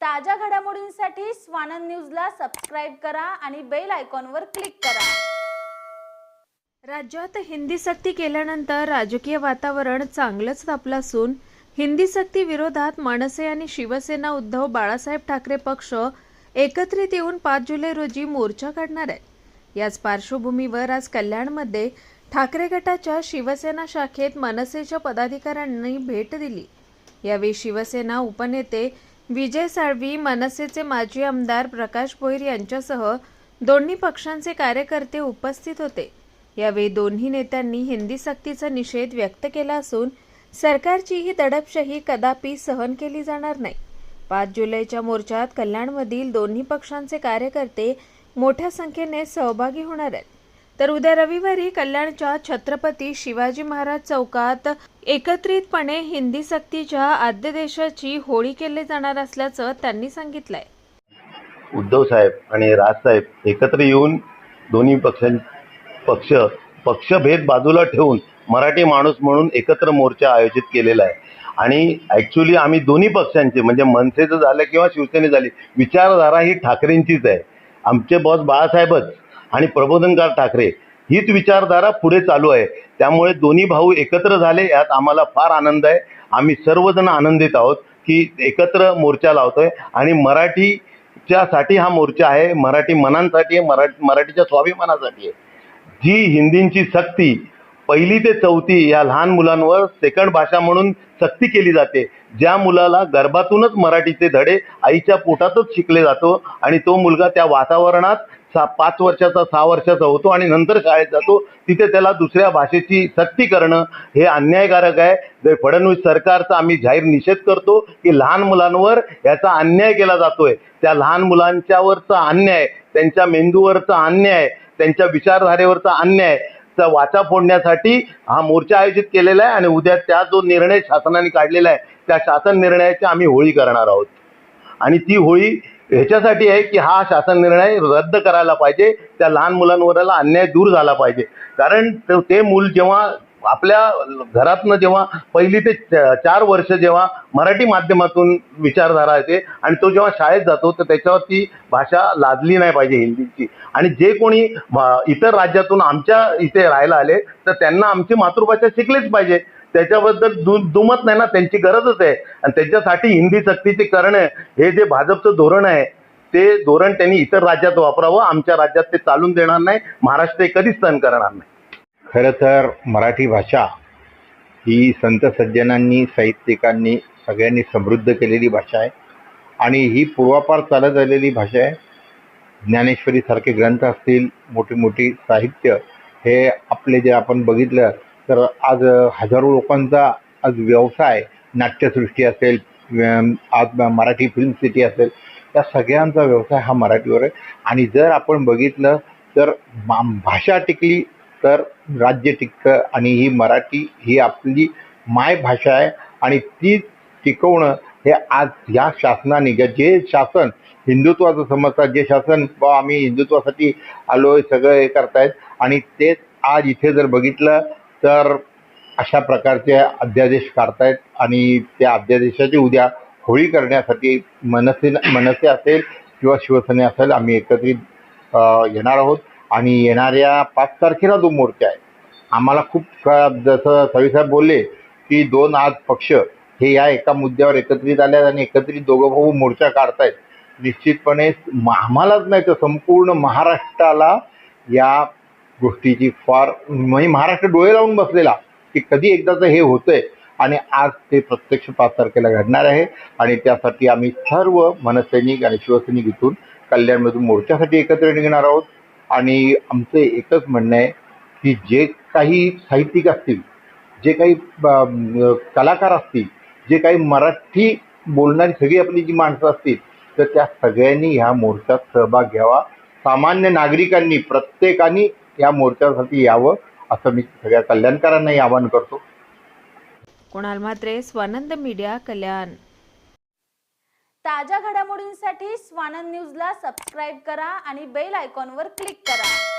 ताज्या घडामोडींसाठी स्वानंद न्यूजला सबस्क्राईब करा आणि बेल आयकॉनवर क्लिक करा. राज्यात हिंदी सक्ती केल्यानंतर राजकीय वातावरण चांगलंच तापलं असून हिंदी सक्ती विरोधात मनसे आणि शिवसेना उद्धव बाळासाहेब ठाकरे पक्ष एकत्रित येऊन पाच जुलै रोजी मोर्चा काढणार आहे याच पार्श्वभूमीवर आज कल्याणमध्ये ठाकरे गटाच्या शिवसेना शाखेत मनसेच्या पदाधिकाऱ्यांनी भेट दिली. यावेळी शिवसेना उपनेते विजय साळवी मनसेचे माजी आमदार प्रकाश भोईर यांच्यासह दोन्ही पक्षांचे कार्यकर्ते उपस्थित होते. यावेळी दोन्ही नेत्यांनी हिंदी सक्तीचा निषेध व्यक्त केला असून सरकारची ही दडपशाही कदापि सहन केली जाणार नाही. पाच जुलैच्या मोर्चात कल्याणमधील दोन्ही पक्षांचे कार्यकर्ते मोठ्या संख्येने सहभागी होणार आहेत. तर उद्या रविवारी कल्याणच्या छत्रपती शिवाजी महाराज चौकात एकत्रितपणे हिंदी सक्तीच्या आद्य देशाची होळी केली जाणार असल्याचं त्यांनी सांगितलंय. उद्धव साहेब आणि राजसाहेब एकत्र येऊन दोन्ही पक्ष पक्ष पक्षभेद बाजूला ठेवून मराठी माणूस म्हणून एकत्र मोर्चा आयोजित केलेला आहे. आणि ॲक्च्युली आम्ही दोन्ही पक्षांचे म्हणजे मनसेचं झालं किंवा शिवसेने झाली विचारधारा ही ठाकरेंचीच आहे. आमचे बॉस बाळासाहेबच आणि प्रबोधनकार ठाकरे हीच विचारधारा पुढे चालू आहे. त्यामुळे दोन्ही भाऊ एकत्र झाले यात आम्हाला फार आनंद आहे. आम्ही सर्वजण आनंदित आहोत की एकत्र मोर्चा लावतोय आणि मराठीच्यासाठी हा मोर्चा आहे. मराठी मनांसाठी आहे मरा मराठीच्या स्वाभिमानासाठी आहे. जी हिंदींची सक्ती पहिली ते चौथी या लहान मुलांवर सेकंड भाषा म्हणून सक्ती केली जाते. ज्या मुलाला गर्भातूनच मराठीचे धडे आईच्या पोटातच शिकले जातो आणि तो मुलगा त्या वातावरणात सा पाच वर्षाचा सहा वर्षाचा होतो आणि नंतर शाळेत जातो. तिथे त्याला दुसऱ्या भाषेची सक्ती करणं हे अन्यायकारक आहे. जर फडणवीस सरकारचा आम्ही जाहीर निषेध करतो की लहान मुलांवर याचा अन्याय केला जातोय. त्या लहान मुलांच्यावरचा अन्याय त्यांच्या मेंदूवरचा अन्याय त्यांच्या विचारधारेवरचा अन्याय चा वाचा फोडण्यासाठी हा मोर्चा आयोजित केलेला आहे आणि उद्या त्या जो निर्णय शासनाने काढलेला आहे त्या शासन निर्णयाची आम्ही होळी करणार आहोत. आणि ती होळी ह्याच्यासाठी आहे की हा शासन निर्णय रद्द करायला पाहिजे त्या लहान मुलांवरला अन्याय दूर झाला पाहिजे. कारण ते- मूल जेव्हा आपल्या घरातनं जेव्हा पहिली ते च- चार वर्ष जेव्हा मराठी माध्यमातून विचारधारा येते आणि तो जेव्हा शाळेत जातो तर त्याच्यावर ती भाषा लादली नाही पाहिजे हिंदीची. आणि जे कोणी इतर राज्यातून आमच्या इथे राहायला आले तर त्यांना आमची मातृभाषा शिकलीच पाहिजे. त्याच्याबद्दल दु दुमत नाही ना त्यांची गरजच आहे. आणि त्याच्यासाठी हिंदी सक्तीचे करणं हे जे भाजपचं धोरण आहे ते धोरण त्यांनी इतर राज्यात वापरावं. आमच्या राज्यात ते चालून देणार नाही. महाराष्ट्र हे कधीच सहन करणार नाही. खरं तर मराठी भाषा ही संत सज्जनांनी साहित्यिकांनी सगळ्यांनी समृद्ध केलेली भाषा आहे. आणि ही पूर्वापार चालत आलेली भाषा आहे. ज्ञानेश्वरीसारखे ग्रंथ असतील मोठी मोठी साहित्य हे आपले जे आपण बघितलं तर आज हजारो लोकांचा आज व्यवसाय नाट्यसृष्टी असेल आज मराठी फिल्म सिटी असेल त्या सगळ्यांचा व्यवसाय हा मराठीवर आहे. आणि जर आपण बघितलं तर मा भाषा टिकली तर राज्य टिकतं आणि ही मराठी ही आपली मायभाषा आहे. आणि ती टिकवणं हे आज या शासनाने ज्या- जे शासन हिंदुत्वाचं समजतात जे शासन बा आम्ही हिंदुत्वासाठी आलो आहे सगळं हे करतायत. आणि तेच आज इथे जर बघितलं तर अशा प्रकारचे अध्यादेश काढतायत आणि त्या अध्यादेशाची उद्या होळी करण्यासाठी मनसे मनसे असेल किंवा शिवसेने असेल आम्ही एकत्रित येणार आहोत. आणि येणाऱ्या पाच तारखेला जो मोर्चा आहे आम्हाला खूप जसं सविसाहेब बोलले की दोन आज पक्ष हे या एका मुद्द्यावर एकत्रित आले आहेत आणि एकत्रित दोघं भाऊ मोर्चा काढतायत. निश्चितपणे आम्हालाच नाही तर संपूर्ण महाराष्ट्राला या गोष्टीची फार म्हणजे महाराष्ट्र डोळे लावून बसलेला की कधी एकदाचं हे होतंय. आणि आज ते प्रत्यक्ष पाच तारखेला घडणार आहे. आणि त्यासाठी आम्ही सर्व मनसैनिक आणि शिवसैनिक इथून कल्याणमधून मोर्चासाठी एकत्र निघणार आहोत. आणि आमचं एकच म्हणणं आहे की जे काही साहित्यिक असतील जे काही कलाकार असतील जे काही मराठी बोलणारी सगळी आपली जी माणसं असतील तर त्या सगळ्यांनी ह्या मोर्चात सहभाग घ्यावा. सामान्य नागरिकांनी प्रत्येकाने या मोर्चासाठी यावं असं मी सगळ्या कल्याणकारांनाही आवाहन करतो. कुणाल म्हात्रे स्वानंद मीडिया कल्याण. ताज्या घडामोडींसाठी स्वानंद न्यूजला सबस्क्राईब करा आणि बेल आयकॉनवर क्लिक करा.